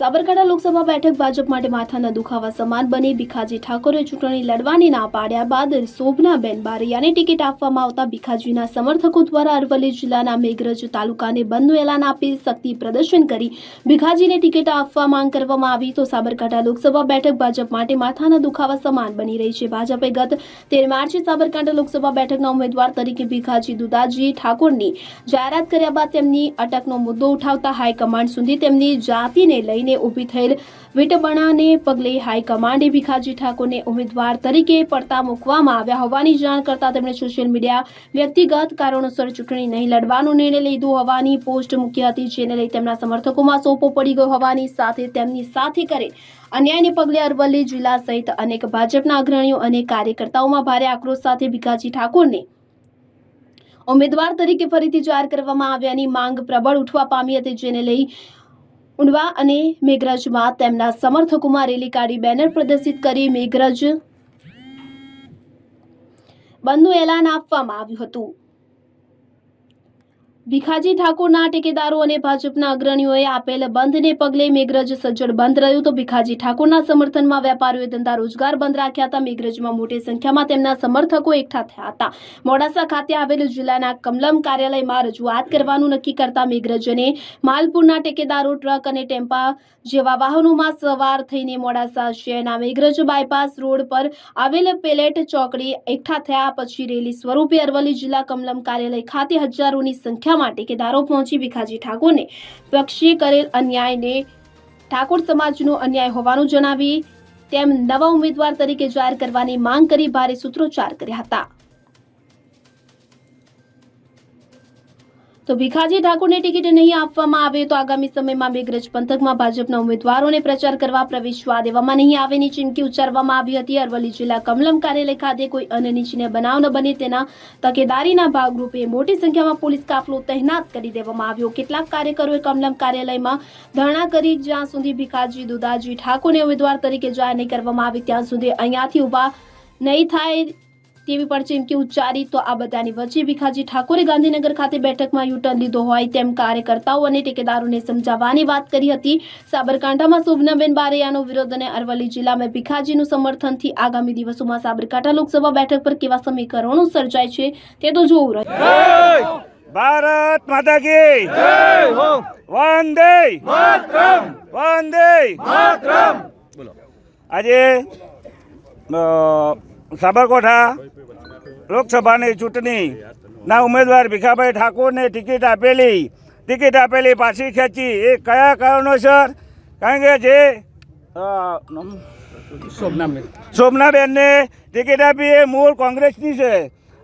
સાબરકાંઠા લોકસભા બેઠક ભાજપ માટે માથાના દુખાવા સમાન બની ભીખાજી ઠાકોરે ચૂંટણી લડવાની ના પાડ્યા બાદ શોભનાબેન બારૈયાને ટિકિટ આપવામાં આવતા ભીખાજીના સમર્થકો દ્વારા અરવલ્લી જિલ્લાના મેઘરજ તાલુકાને બંધનું એલાન આપી શક્તિ પ્રદર્શન કરી ભીખાજીને ટિકિટ આપવા માંગ કરવામાં આવી તો સાબરકાંઠા લોકસભા બેઠક ભાજપ માટે માથાના દુખાવા સમાન બની રહી છે. ભાજપે ગત તેર માર્ચે સાબરકાંઠા લોકસભા બેઠકના ઉમેદવાર તરીકે ભીખાજી દુદાજી ઠાકોરની જાહેરાત કર્યા બાદ તેમની અટકનો મુદ્દો ઉઠાવતા હાઈકમાન્ડ સુધી તેમની જાતિને લઈને ઊભી થયેલ વિટબણાને પગલે હાઈકમાન્ડે ભીખાજી ઠાકોરને ઉમેદવાર તરીકે પડતા મૂકવામાં આવ્યા હોવાની જાણ કરતા તેમણે સોશિયલ મીડિયા વ્યક્તિગત કારણોસર ચૂંટણી નહીં લડવાનો નિર્ણય લીધો હોવાની પોસ્ટ મૂકી હતી, જેને લઈ તેમના સમર્થકોમાં સોપો પડી ગયો હોવાની સાથે તેમની સાથે કરે અન્યાયને પગલે અરવલ્લી જિલ્લા સહિત અનેક ભાજપના અગ્રણીઓ અને કાર્યકર્તાઓમાં ભારે આક્રોશ સાથે ભીખાજી ઠાકોરને ઉમેદવાર તરીકે ફરીથી જાહેર કરવામાં આવ્યાની માંગ પ્રબળ ઉઠવા પામી હતી, જેને લઈ ઉંડવા અને મેઘરજમાં તેમના સમર્થકોમાં રેલી કાઢી બેનર પ્રદર્શિત કરી મેઘરજ બંધનું એલાન આપવામાં આવ્યું હતું. ભીખાજી ઠાકોરના ટેકેદારો અને ભાજપના અગ્રણીઓએ આપેલ બંધને પગલે મેઘરજ સજ્જડ બંધ રહ્યું. તો ભીખાજી ઠાકોરના સમર્થનમાં વેપારીઓએ ધંધા રોજગાર બંધ રાખ્યા હતા. મેઘરજમાં મોટી સંખ્યામાં તેમના સમર્થકો એકઠા થયા હતા. મોડાસા ખાતે આવેલ જિલ્લાના કમલમ કાર્યાલયમાં રજૂઆત કરવાનું નક્કી કરતા મેઘરજને માલપુરના ટેકેદારો, ટ્રક અને ટેમ્પા જેવા વાહનોમાં સવાર થઈને મોડાસા શહેરના મેઘરજ બાયપાસ રોડ પર આવેલ પેલેટ ચોકડી એકઠા થયા. પછી રેલી સ્વરૂપે અરવલ્લી જિલ્લા કમલમ કાર્યાલય ખાતે હજારોની સંખ્યામાં ટેકેદારો પહોંચી ભીખાજી ઠાકોરને પક્ષે કરેલ અન્યાયને ઠાકોર સમાજનો અન્યાય હોવાનું જણાવી તેમ નવા ઉમેદવાર તરીકે જાહેર કરવાની માંગ કરી ભારે સૂત્રોચ્ચાર કર્યા હતા. તો ભીખાજી ઠાકોરને ટિકિટ નહીં આપવામાં આવે તો આગામી સમયમાં મેઘરજ પંથકમાં ભાજપના ઉમેદવારોને પ્રચાર કરવા પ્રવેશવા દેવામાં નહીં આવેની ચીમકી ઉચ્ચારવામાં આવી હતી. અરવલ્લી જિલ્લા કમલમ કાર્યાલય ખાતે કોઈ અનિચ્છનીય બનાવ ન બને તેના તકેદારીના ભાગરૂપે મોટી સંખ્યામાં પોલીસ કાફલો તહેનાત કરી દેવામાં આવ્યો. કેટલાક કાર્યકરોએ કમલમ કાર્યાલયમાં ધરણા કરી જ્યાં સુધી ભીખાજી દુદાજી ઠાકોરને ઉમેદવાર તરીકે જાહેર નહીં કરવામાં આવે ત્યાં સુધી અહીંયાથી ઊભા નહીં થાય તેવી પણ ચીમકી ઉચ્ચારી તો આ બધાની વચ્ચે ભીખાજી ઠાકોરે ગાંધીનગર ખાતે બેઠકમાં યુટર્ન લીધો હોય તેમ કાર્યકર્તાઓ અને ટેકેદારોને સમજાવવાની વાત કરી હતી. સાબરકાંઠામાં શોભનાબેન બારૈયાનો વિરોધ અને અરવલ્લી જિલ્લામાં ભીખાજીનું સમર્થનથી આગામી દિવસોમાં સાબરકાંઠા લોકસભા બેઠક પર કેવા સમીકરણો સર્જાય છે તે તો જોવું રહ્યું. ભારત માતા કી વંદે વંદે આજે અ, સાબરકાંઠા લોકસભાની ચૂંટણીના ઉમેદવાર ભીખાભાઈ ઠાકોરને ટિકિટ આપેલી. ટિકિટ આપેલી પાછી ખેંચી. એ કયા કારણોસર? કારણ કે જે શોભનાબેનને ટિકિટ આપી એ મૂળ કોંગ્રેસની છે.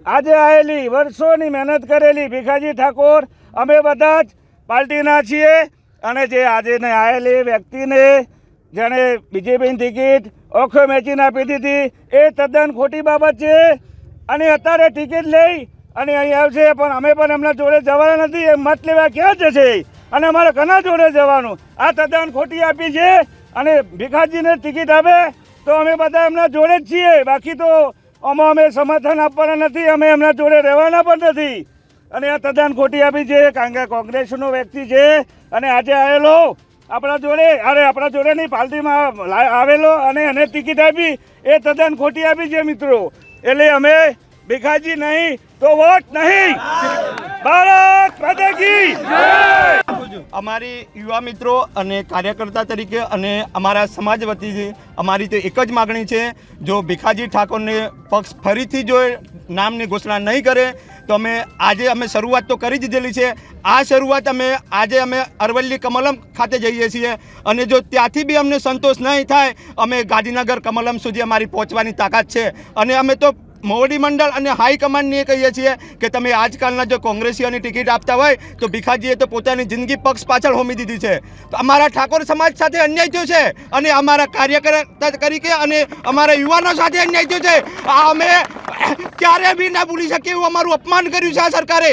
આજે આવેલી વર્ષોની મહેનત કરેલી ભીખાજી ઠાકોર અમે બધા જ પાર્ટીના છીએ. અને જે આજે આવેલી વ્યક્તિને જેણે બીજેપીની ટિકિટ ઓખો મેચીને આપી દીધી. એ તદ્દન ખોટી બાબત છે. અને અત્યારે ટિકિટ લઈ અને અહીં આવશે, પણ અમે પણ એમના જોડે જવાના નથી. એ મત લેવા ક્યાં જશે? અને અમારે કના જોડે જવાનું? આ તદ્દન ખોટી આપી છે. અને ભીખાજીને ટિકિટ આપે, તો અમે બધા એમના જોડે જ છીએ. બાકી તો આમાં અમે સમર્થન આપવાના નથી. અમે એમના જોડે રહેવાના પણ નથી. અને આ તદ્દન ખોટી આપી છે. કારણ કે કોંગ્રેસનો વ્યક્તિ છે. અને આજે આવેલો આપણા જોડે, અરે આપણા જોડે નહીં પાર્ટીમાં આવેલો અને એને ટિકિટ આપી, એ તદ્દન ખોટી આપી છે મિત્રો. એટલે અમે ભીખાજી નહીં, તો વોટ નહીં. ભારત માતા અમારી યુવા મિત્રો અને કાર્યકર્તા તરીકે અને અમારા સમાજ વતીથી અમારી તો એક જ માગણી છે, જો ભીખાજી ઠાકોરને પક્ષ ફરીથી જો નામની ઘોષણા નહીં કરે તો અમે આજે અમે શરૂઆત તો કરી દીધેલી છે. આ શરૂઆત અમે આજે અમે અરવલ્લી કમલમ ખાતે જઈએ છીએ. અને જો ત્યાંથી બી અમને સંતોષ નહીં થાય, અમે ગાંધીનગર કમલમ સુધી અમારી પહોંચવાની તાકાત છે. અને અમે તો મોવડી મંડળ અને હાઈકમાન્ડને એ કહીએ છીએ કે તમે આજકાલના જો કોંગ્રેસીઓની ટિકિટ આપતા હોય, તો ભીખાજીએ તો પોતાની જિંદગી પક્ષ પાછળ હોમી દીધી છે. અમારા ઠાકોર સમાજ સાથે અન્યાય થયો છે અને અમારા કાર્યકર્તા તરીકે અને અમારા યુવાનો સાથે અન્યાય થયો છે. આ અમે ક્યારે બી ના ભૂલી શકે એવું અમારું અપમાન કર્યું છે આ સરકારે.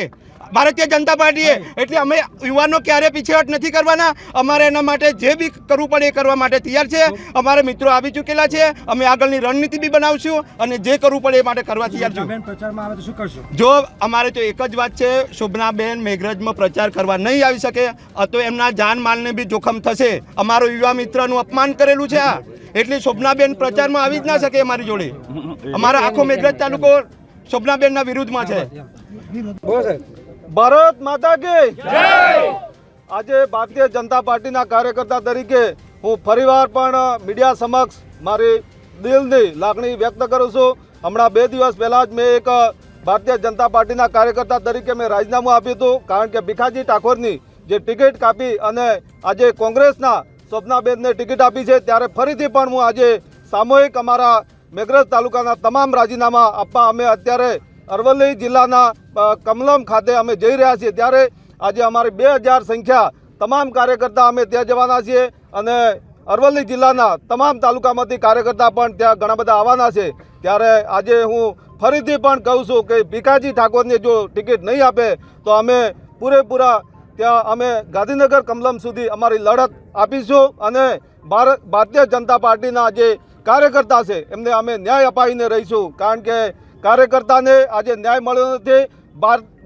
ભારતીય જનતા પાર્ટીએ. એટલે અમે યુવાનો ક્યારે પીછેહટ નથી કરવાના. અમારે એના માટે જે બી કરવું પડે એ કરવા માટે તૈયાર છે. અમારે મિત્રો આવી ચૂકેલા છે. અમે આગળની રણનીતિ બી બનાવશું અને જે કરવું પડે એ માટે કરવા તૈયાર છું. જો અમારે તો એક જ વાત છે શોભનાબેન મેઘરજમાં પ્રચાર કરવા નહીં આવી શકે તો એમના જાનમાલને બી જોખમ થશે. અમારો યુવા મિત્રનું અપમાન કરેલું છે આ. એટલે શોભનાબેન પ્રચારમાં આવી જ ના શકે અમારી જોડે. અમારા આખો મેઘરજ તાલુકો શોભનાબેનના વિરુદ્ધમાં છે. ભારત માતા કી. આજે ભારતીય જનતા પાર્ટીના કાર્યકર્તા તરીકે હું ફરીવાર પણ મીડિયા સમક્ષ મારી દિલની લાગણી વ્યક્ત કરું છું. હમણાં બે દિવસ પહેલાં જ મેં એક ભારતીય જનતા પાર્ટીના કાર્યકર્તા તરીકે મેં રાજીનામું આપ્યું હતું. કારણ કે ભીખાજી ઠાકોરની જે ટિકિટ કાપી અને આજે કોંગ્રેસના સ્વપ્નાબેનને ટિકિટ આપી છે ત્યારે ફરીથી પણ હું આજે સામૂહિક અમારા મેઘરજ તાલુકાના તમામ રાજીનામા આપવા અમે અત્યારે અરવલ્લી જિલ્લાના કમલમ ખાતે અમે જઈ રહ્યા છીએ. ત્યારે આજે અમારી બે સંખ્યા તમામ કાર્યકર્તા અમે ત્યાં જવાના છીએ અને અરવલ્લી જિલ્લાના તમામ તાલુકામાંથી કાર્યકર્તા પણ ત્યાં ઘણા બધા આવવાના છે. ત્યારે આજે હું ફરીથી પણ કહું છું કે ભીખાજી ઠાકોરને જો ટિકિટ નહીં આપે, તો અમે પૂરેપૂરા ત્યાં અમે ગાંધીનગર કમલમ સુધી અમારી લડત આપીશું અને ભારત, ભારતીય જનતા પાર્ટીના જે કાર્યકર્તા છે, એમને અમે ન્યાય અપાવીને રહીશું. કારણ કે કાર્યકર્તાને આજે ન્યાય મળ્યો નથી.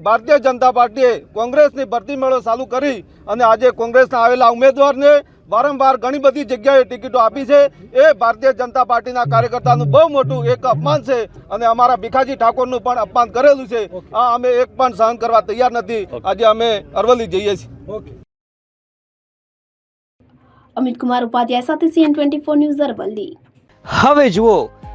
ભારતીય જનતા પાર્ટીએ કોંગ્રેસની ભરતી મેળો ચાલુ કરી અને આજે કોંગ્રેસના આવેલા ઉમેદવારને વારંવાર ઘણી બધી જગ્યાએ ટિકિટો આપી છે. એ ભારતીય જનતા પાર્ટીના કાર્યકર્તાનું બહુ મોટું એક અપમાન છે અને અમારા ભીખાજી ઠાકોરનું પણ અપમાન કરેલું છે. આ અમે એક પણ સહન કરવા તૈયાર નથી. આજે અમે અરવલ્લી જઈએ છીએ. ઓકે. અમિત કુમાર ઉપાધ્યાય સાથે CN twenty four news Aravalli. હવે જુઓ